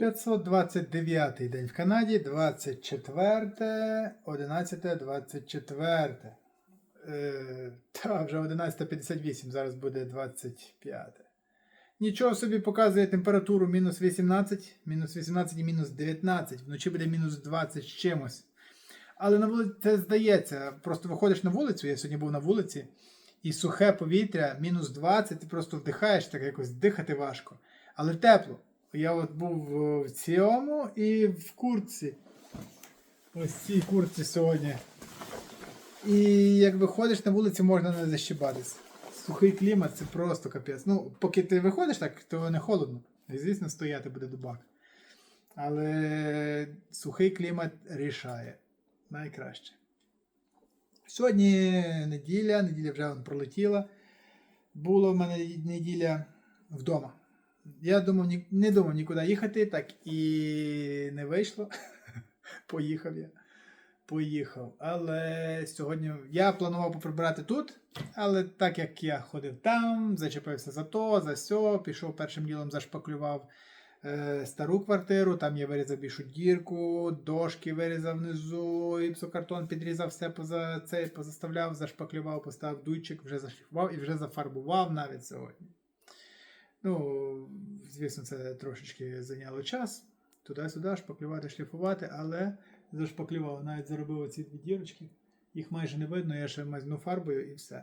529 день в Канаді, 24, 11, 24. Е, та, вже 11.58, зараз буде 25. Нічого собі показує температуру мінус 18, мінус 18 і мінус 19. Вночі буде мінус 20 з чимось. Але на вулиці це здається. Просто виходиш на вулицю, я сьогодні був на вулиці, і сухе повітря, мінус 20, ти просто вдихаєш, так якось дихати важко. Але тепло. Я от був в цьому і в куртці. Ось цій куртці сьогодні. І як виходиш на вулицю, можна не защибатись. Сухий клімат це просто капець. Ну, поки ти виходиш так, то не холодно. І, звісно, стояти буде дубак. Але сухий клімат рішає. Найкраще. Сьогодні неділя, неділя вже пролетіла. Була в мене неділя вдома. Я думав, ні- не думав нікуди їхати, так і не вийшло. Поїхав я. Поїхав. Але сьогодні я планував поприбирати тут, але так як я ходив там, зачепився за то, за сьо, пішов першим ділом зашпаклював е, стару квартиру, там я вирізав більшу дірку, дошки вирізав внизу, іпсокартон підрізав, все поза, цей, позаставляв, зашпаклював, поставив дуйчик, вже зашліфував і вже зафарбував навіть сьогодні. Ну, звісно, це трошечки зайняло час. Туди-сюди шпаклювати, шліфувати, але зашпаклював, навіть заробив оці дві дірочки. Їх майже не видно, я ще мазну фарбою і все.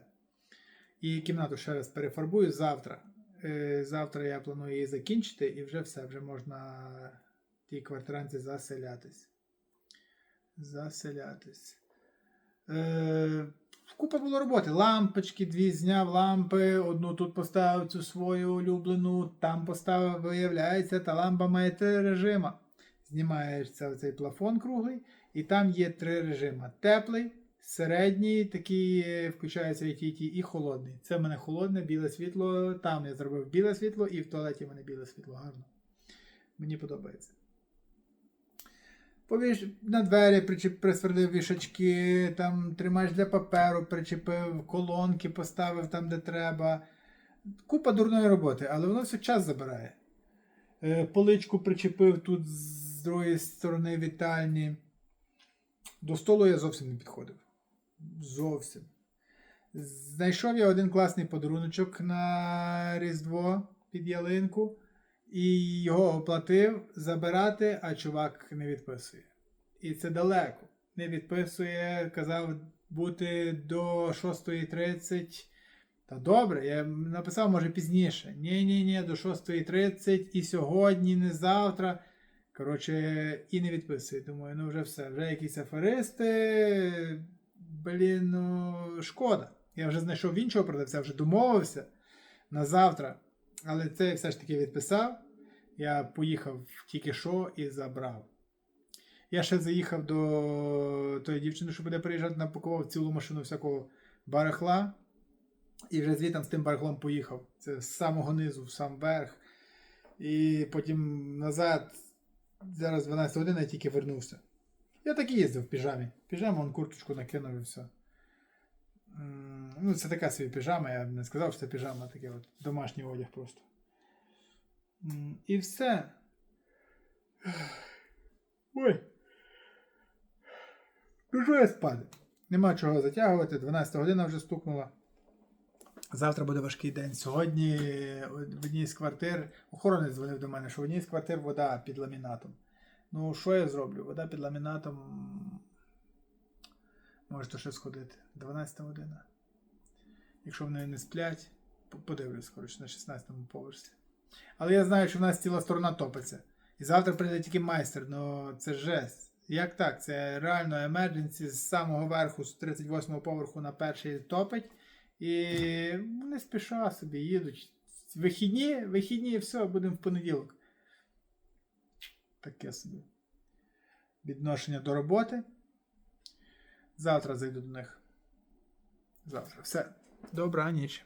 І кімнату ще раз перефарбую завтра. Е, Завтра я планую її закінчити і вже все, вже можна тій квартиранці заселятись. Заселятись. Е, Купа було роботи. Лампочки, дві зняв лампи, одну тут поставив цю свою улюблену, там поставив, виявляється, та лампа має три режима. Знімається цей плафон круглий, і там є три режима: теплий, середній, такий е, включається ті, і холодний. Це в мене холодне, біле світло. Там я зробив біле світло, і в туалеті в мене біле світло. Гарно. Мені подобається. Повіш... На двері причеп... присверлив вішачки, там тримач для паперу причепив, колонки поставив там, де треба. Купа дурної роботи, але воно все час забирає. Е, Поличку причепив тут з другої сторони вітальні. До столу я зовсім не підходив. Зовсім. Знайшов я один класний подаруночок на Різдво під ялинку. І його оплатив забирати, а чувак не відписує. І це далеко. Не відписує, казав бути до 6.30. Та добре, я написав, може, пізніше. Ні-ні, ні, до 6.30 і сьогодні, не завтра. Коротше, і не відписує. Думаю, ну вже все. Вже якісь аферисти. Блін, ну шкода. Я вже знайшов іншого продавця, вже домовився на завтра. Але це я все ж таки відписав. Я поїхав тільки що і забрав. Я ще заїхав до тої дівчини, що буде приїжджати, напакував цілу машину всякого барахла. І вже звітом з тим барахлом поїхав. Це з самого низу, в сам верх. І потім назад, зараз 12 годин, я тільки вернувся. Я так і їздив в піжамі. Піжаму, он курточку накинув і все. Ну, це така собі піжама, я б не сказав, що це піжама, таке от домашній одяг просто. І все. Ой. Біжу я спати. Нема чого затягувати. 12 година вже стукнула. Завтра буде важкий день. Сьогодні в одній з квартир охоронець дзвонив до мене, що в одній з квартир вода під ламінатом. Ну, що я зроблю? Вода під ламінатом. Може то ще сходити. 12 година. Якщо вони не сплять, подивлюсь, коротше, на 16-му поверсі. Але я знаю, що в нас ціла сторона топиться. І завтра прийде тільки майстер, ну це жесть. Як так? Це реально емердженсі з самого верху, з 38-го поверху на перший топить. І не спіша собі їдуть. Вихідні, вихідні, і все, будемо в понеділок. Таке собі. Відношення до роботи. Завтра зайду до них. Завтра. Все. Добра ніч.